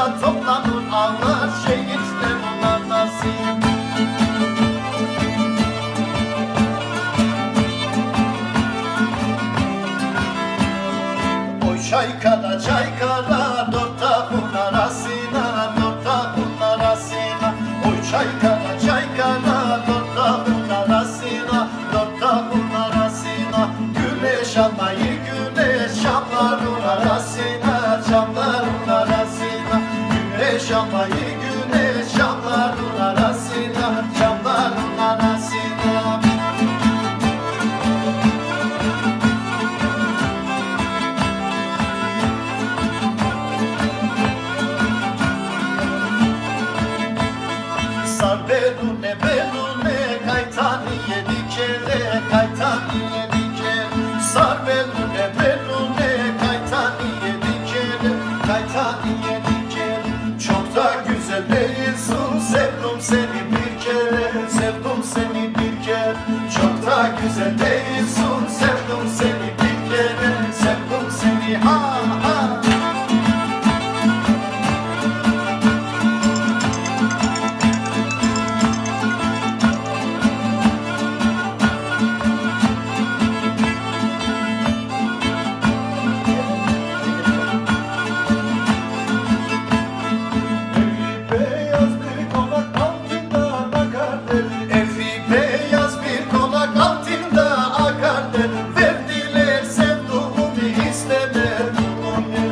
Başta toplanır ağlar şehitler ona nasip. Oy çaykala çaykala dört takun arasına Dört takun arasına Oy çaykala çaykala dört takun arasına Dört takun arasına Güneş almayı lambayı güneş Şamların arasına Şamların arasına. Sar beni ne beni olsun Sevdim seni bir kere. Sevdim seni bir kere. Çok da güzel değilsin. Sevdim seni bir kere. Sevdim seni ha sevmem. annem